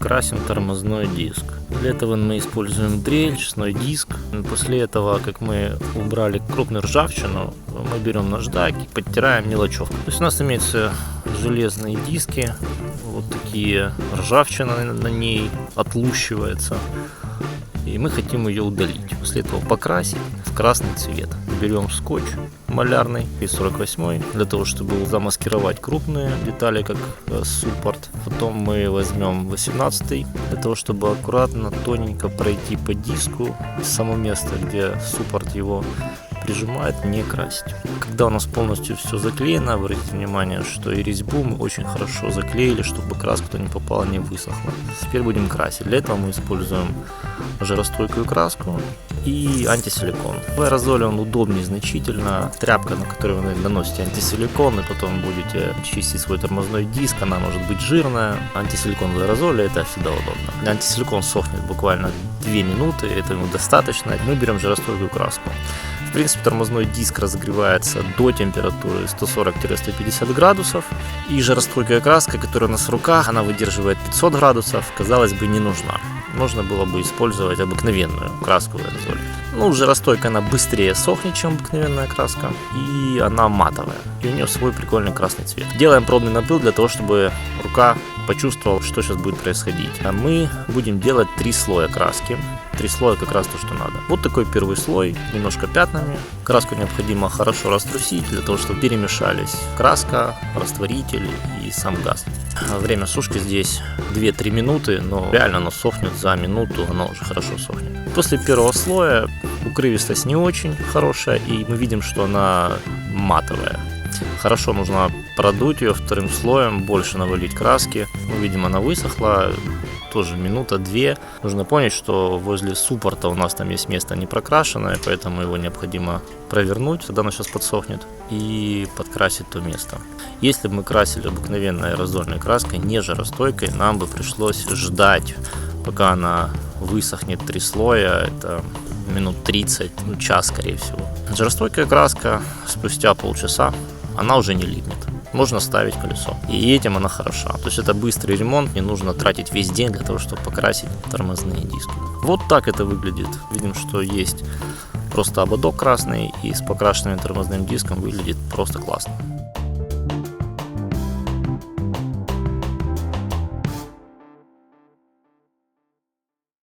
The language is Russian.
красим тормозной диск. Для этого мы используем дрель, честной диск. После этого, как мы убрали крупную ржавчину, мы берем наждак и подтираем мелочевку. То есть у нас имеются железные диски, вот такие ржавчина на ней отлущивается. И мы хотим ее удалить. После этого покрасить в красный цвет. Берем скотч малярный и 48 для того, чтобы замаскировать крупные детали, как э, суппорт. Потом мы возьмем 18 для того, чтобы аккуратно, тоненько пройти по диску само место, где суппорт его прижимает, не красить. Когда у нас полностью все заклеено, обратите внимание, что и резьбу мы очень хорошо заклеили, чтобы краска не попала, не высохла. Теперь будем красить. Для этого мы используем жаростойкую краску и антисиликон. В аэрозоле он удобнее значительно. Тряпка, на которую вы наносите антисиликон, и потом будете чистить свой тормозной диск, она может быть жирная. Антисиликон в аэрозоле это всегда удобно. Антисиликон сохнет буквально 2 минуты, это ему достаточно. Мы берем жаростойкую краску. В принципе, тормозной диск разогревается до температуры 140-150 градусов. И жаростойкая краска, которая у нас в руках, она выдерживает 500 градусов, казалось бы, не нужна. Можно было бы использовать обыкновенную краску в аэрозоле. Ну, жаростойкая она быстрее сохнет, чем обыкновенная краска. И она матовая. И у нее свой прикольный красный цвет. Делаем пробный напыл для того, чтобы рука почувствовала, что сейчас будет происходить. А мы будем делать три слоя краски три слоя как раз то, что надо. Вот такой первый слой, немножко пятнами. Краску необходимо хорошо раструсить, для того, чтобы перемешались краска, растворитель и сам газ. Время сушки здесь 2-3 минуты, но реально оно сохнет за минуту, оно уже хорошо сохнет. После первого слоя укрывистость не очень хорошая, и мы видим, что она матовая. Хорошо нужно продуть ее вторым слоем, больше навалить краски. Мы видим, она высохла, тоже минута-две. Нужно понять, что возле суппорта у нас там есть место не прокрашенное, поэтому его необходимо провернуть, тогда оно сейчас подсохнет, и подкрасить то место. Если бы мы красили обыкновенной аэрозольной краской, не жаростойкой, нам бы пришлось ждать, пока она высохнет три слоя, это минут 30, ну час скорее всего. Жаростойкая краска спустя полчаса, она уже не липнет можно ставить колесо. И этим она хороша. То есть это быстрый ремонт, не нужно тратить весь день для того, чтобы покрасить тормозные диски. Вот так это выглядит. Видим, что есть просто ободок красный и с покрашенным тормозным диском выглядит просто классно.